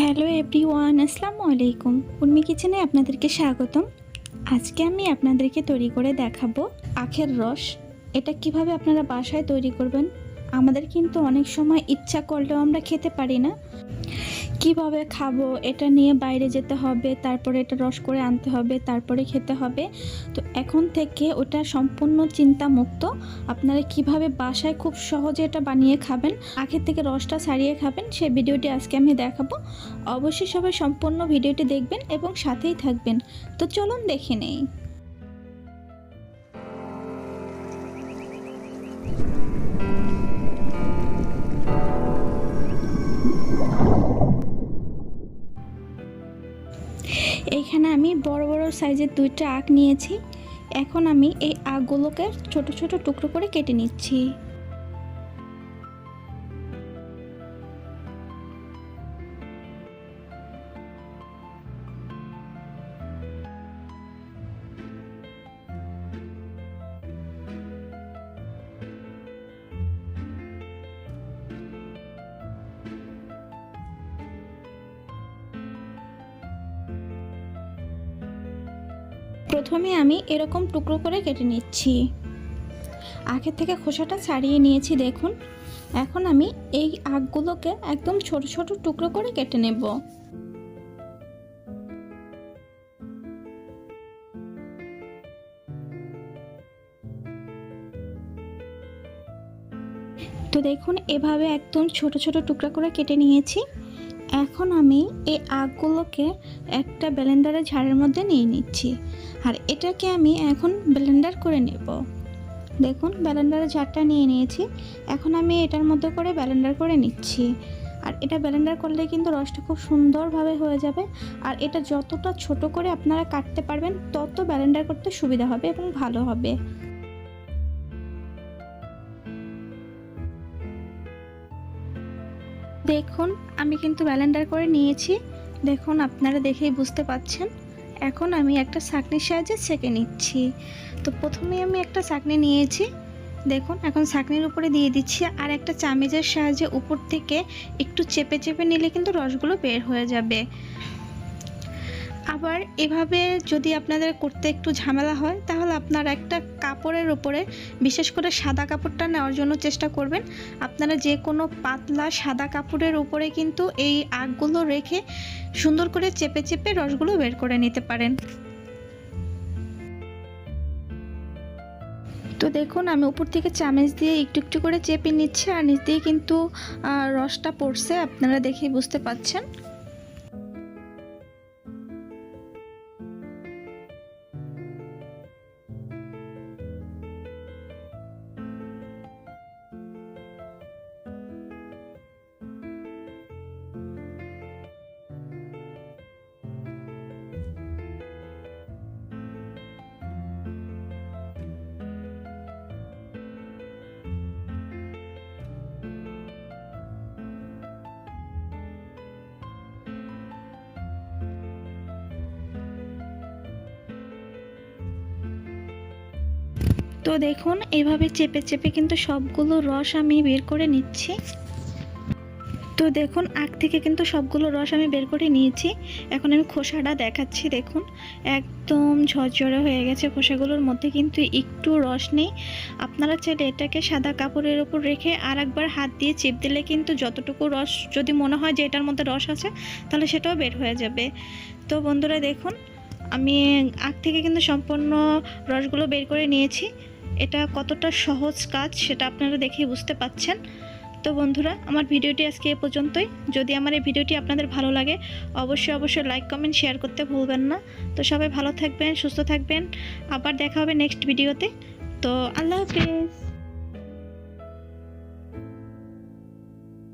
Hello every one আসসালামু আলাইকুম। উর্মি কিচেনে আপনাদেরকে স্বাগতম। আজকে আমি আপনাদেরকে তৈরি করে দেখাবো আখের রস। এটা কীভাবে আপনারা বাসায় তৈরি করবেন? আমাদের কিন্তু অনেক সময় ইচ্ছা করলেও আমরা খেতে পারি না। কীভাবে খাব, এটা নিয়ে বাইরে যেতে হবে, তারপরে এটা রস করে আনতে হবে, তারপরে খেতে হবে। তো এখন থেকে ওটা সম্পূর্ণ চিন্তা মুক্ত আপনারা কীভাবে বাসায় খুব সহজে এটা বানিয়ে খাবেন আখের থেকে রসটা ছাড়িয়ে খাবেন সেই ভিডিওটি আজকে আমি দেখাবো। অবশ্যই সবাই সম্পূর্ণ ভিডিওটি দেখবেন এবং সাথেই থাকবেন। তো চলুন দেখে নেই। এইখানে আমি বড় বড় সাইজের দুইটা আখ নিয়েছি। এখন আমি এই আখগুলোকে ছোট ছোট টুকরো করে কেটে নিচ্ছি। প্রথমে আমি এরকম টুকরো করে কেটে নিচ্ছি। আখের থেকে খোসাটা ছাড়িয়ে নিয়েছি, দেখুন। এখন আমি এই আখগুলোকে একদম ছোট ছোট টুকরো করে কেটে নেব। তো দেখুন, এভাবে একদম ছোট ছোট টুকরা করে কেটে নিয়েছি। এখন আমি এই আখগুলোকে একটা ব্লেন্ডারের ঝাড়ের মধ্যে নিয়ে নিচ্ছি। আর এটাকে আমি এখন ব্লেন্ডার করে নেব। দেখুন, ব্লেন্ডারের ঝাড়টা নিয়ে নিয়েছি। এখন আমি এটার মধ্যে করে ব্লেন্ডার করে নিচ্ছি। আর এটা ব্লেন্ডার করলে কিন্তু রসটা খুব সুন্দরভাবে হয়ে যাবে। আর এটা যতটা ছোট করে আপনারা কাটতে পারবেন, তত ব্লেন্ডার করতে সুবিধা হবে এবং ভালো হবে। দেখুন, আমি কিন্তু ব্যালেন্ডার করে নিয়েছি। দেখুন, আপনারা দেখেই বুঝতে পাচ্ছেন। এখন আমি একটা চাকনির সাহায্যে ছেঁকে নিচ্ছি। তো প্রথমে আমি একটা চাকনি নিয়েছি। দেখুন, এখন ছাঁকনির উপরে দিয়ে দিচ্ছি আর একটা চামিচের সাহায্যে উপর থেকে একটু চেপে চেপে নিলে কিন্তু রসগুলো বের হয়ে যাবে। আবার এভাবে যদি আপনাদের করতে একটু ঝামেলা হয়, তাহলে আপনারা একটা কাপড়ের উপরে বিশেষ করে সাদা কাপড়টা নেওয়ার জন্য চেষ্টা করবেন। আপনারা যে কোনো পাতলা সাদা কাপড়ের উপরে কিন্তু এই আগগুলো রেখে সুন্দর করে চেপে চেপে রসগুলো বের করে নিতে পারেন। তো দেখুন, আমি উপর থেকে চামচ দিয়ে একটু একটু করে চেপে নিচ্ছি। আর নিচ দিয়ে কিন্তু রসটা পড়ছে, আপনারা দেখেই বুঝতে পাচ্ছেন। তো দেখুন, এভাবে চেপে চেপে কিন্তু সবগুলো রস আমি বের করে নিচ্ছি। তো দেখুন, আগ থেকে কিন্তু সবগুলো রস আমি বের করে নিয়েছি। এখন আমি খোসাটা দেখাচ্ছি, দেখুন। একদম ঝরঝরে হয়ে গেছে খোসাগুলোর মধ্যে, কিন্তু একটু রস নেই। আপনারা চাইলে এটাকে সাদা কাপড়ের উপর রেখে আর একবার হাত দিয়ে চেপ দিলে কিন্তু যতটুকু রস যদি মনে হয় যে এটার মধ্যে রস আছে, তাহলে সেটাও বের হয়ে যাবে। তো বন্ধুরা, দেখুন আমি আগ থেকে কিন্তু সম্পূর্ণ রসগুলো বের করে নিয়েছি। এটা কতটা সহজ কাজ সেটা আপনারা দেখেই বুঝতে পাচ্ছেন। তো বন্ধুরা, আমার ভিডিওটি আজকে এ পর্যন্তই। যদি আমার এই ভিডিওটি আপনাদের ভালো লাগে, অবশ্যই অবশ্যই লাইক, কমেন্ট, শেয়ার করতে ভুলবেন না। তো সবাই ভালো থাকবেন, সুস্থ থাকবেন। আবার দেখা হবে নেক্সট ভিডিওতে। তো আল্লাহ হাফিজ।